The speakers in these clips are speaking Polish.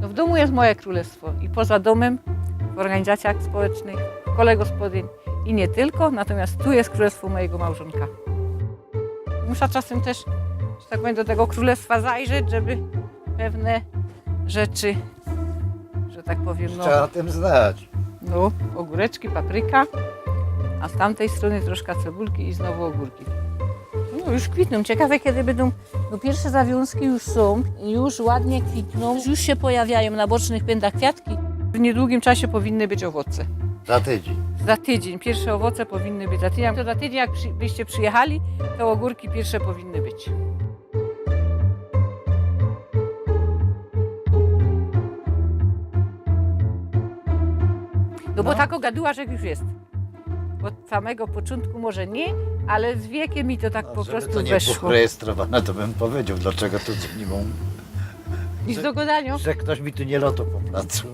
No w domu jest moje królestwo i poza domem, w organizacjach społecznych, w kole gospodyń i nie tylko, natomiast tu jest królestwo mojego małżonka. Muszę czasem też, że tak powiem, do tego królestwa zajrzeć, żeby pewne rzeczy, że tak powiem, no, Trzeba o tym znać. no ogóreczki, papryka, a z tamtej strony troszkę cebulki i znowu ogórki. No już kwitną. Ciekawe kiedy będą, no pierwsze zawiązki już są, już ładnie kwitną, już się pojawiają na bocznych pędach kwiatki. W niedługim czasie powinny być owoce. Za tydzień. Za tydzień, pierwsze owoce powinny być za tydzień. To za tydzień jak przy, byście przyjechali, to ogórki pierwsze powinny być. No bo No. tak ogaduła, że już jest. Od samego początku może nie, ale z wiekiem mi to tak po prostu to nie weszło. było rejestrowane, to bym powiedział, dlaczego to nie mam, I z dogodanią. że ktoś mi tu nie lotał po placu.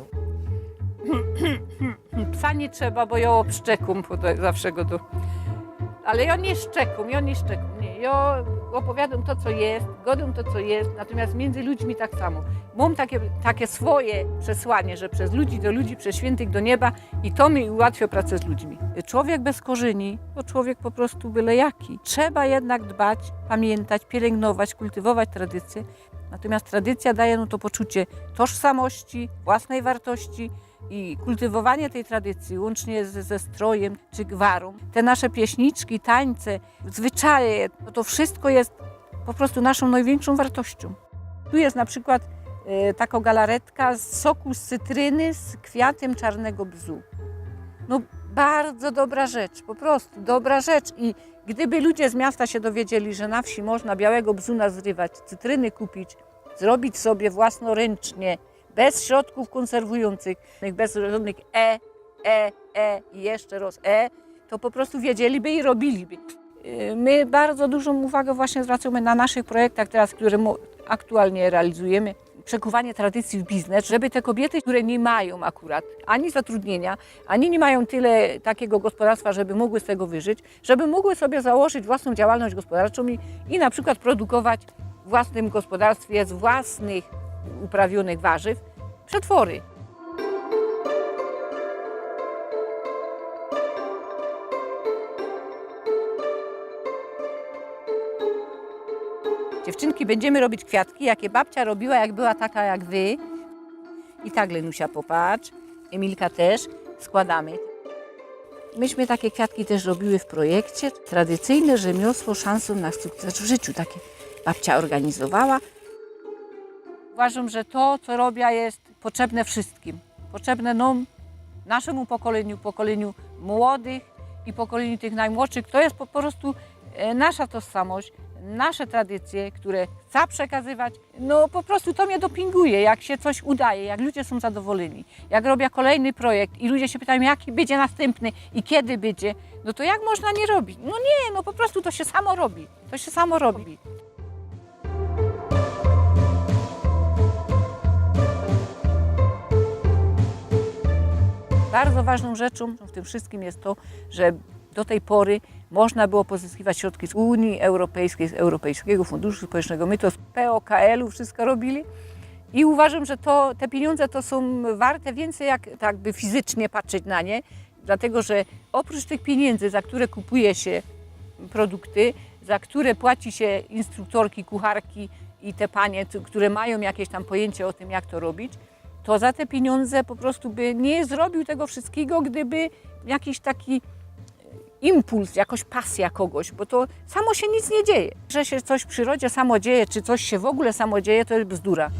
Psa nie trzeba, bo ja obszczekum, bo to zawsze go tu. Ale ja nie szczekum, ja nie szczekum. Nie. Ja opowiadam to, co jest, godam to, co jest, natomiast między ludźmi tak samo. Mam takie, takie swoje przesłanie, że przez ludzi do ludzi, przez świętych do nieba i to mi ułatwia pracę z ludźmi. Człowiek bez korzeni to człowiek po prostu byle jaki. Trzeba jednak dbać, pamiętać, pielęgnować, kultywować tradycje. Natomiast tradycja daje no to poczucie tożsamości, własnej wartości, i kultywowanie tej tradycji, łącznie ze, ze strojem czy gwarą, te nasze pieśniczki, tańce, zwyczaje, no to wszystko jest po prostu naszą największą wartością. Tu jest na przykład e, taka galaretka z soku z cytryny z kwiatem czarnego bzu. No bardzo dobra rzecz, po prostu dobra rzecz i gdyby ludzie z miasta się dowiedzieli, że na wsi można białego bzu nazrywać, cytryny kupić, zrobić sobie własnoręcznie, bez środków konserwujących, bez żadnych E, E, E i jeszcze raz E, to po prostu wiedzieliby i robiliby. Yy, My bardzo dużą uwagę właśnie zwracamy na naszych projektach teraz, które aktualnie realizujemy. Przekuwanie tradycji w biznes, żeby te kobiety, które nie mają akurat ani zatrudnienia, ani nie mają tyle takiego gospodarstwa, żeby mogły z tego wyżyć, żeby mogły sobie założyć własną działalność gospodarczą i, i na przykład produkować w własnym gospodarstwie z własnych uprawionych warzyw przetwory. Dziewczynki, będziemy robić kwiatki, jakie babcia robiła, jak była taka jak wy. I tak, Lenusia, popatrz. Emilka też. Składamy. Myśmy takie kwiatki też robiły w projekcie. Tradycyjne rzemiosło szansą na sukces w życiu. Takie babcia organizowała. Uważam, że to, co robię, jest potrzebne wszystkim. Potrzebne nam, naszemu pokoleniu, pokoleniu młodych i pokoleniu tych najmłodszych. To jest po prostu e, nasza tożsamość, nasze tradycje, które chcę przekazywać. No po prostu to mnie dopinguje, jak się coś udaje, jak ludzie są zadowoleni. Jak robię kolejny projekt i ludzie się pytają, jaki będzie następny i kiedy będzie, no to jak można nie robić? No nie, no po prostu to się samo robi. To się samo robi. Bardzo ważną rzeczą w tym wszystkim jest to, że do tej pory można było pozyskiwać środki z Unii Europejskiej, z Europejskiego Funduszu Społecznego. My to z POKL-u wszystko robili i uważam, że to, te pieniądze to są warte więcej, jak tak by fizycznie patrzeć na nie, dlatego że oprócz tych pieniędzy, za które kupuje się produkty, za które płaci się instruktorki, kucharki i te panie, które mają jakieś tam pojęcie o tym, jak to robić, to za te pieniądze po prostu by nie zrobił tego wszystkiego, gdyby jakiś taki impuls, jakoś pasja kogoś, bo to samo się nic nie dzieje. Że się coś w przyrodzie samo dzieje, czy coś się w ogóle samo dzieje, to jest bzdura.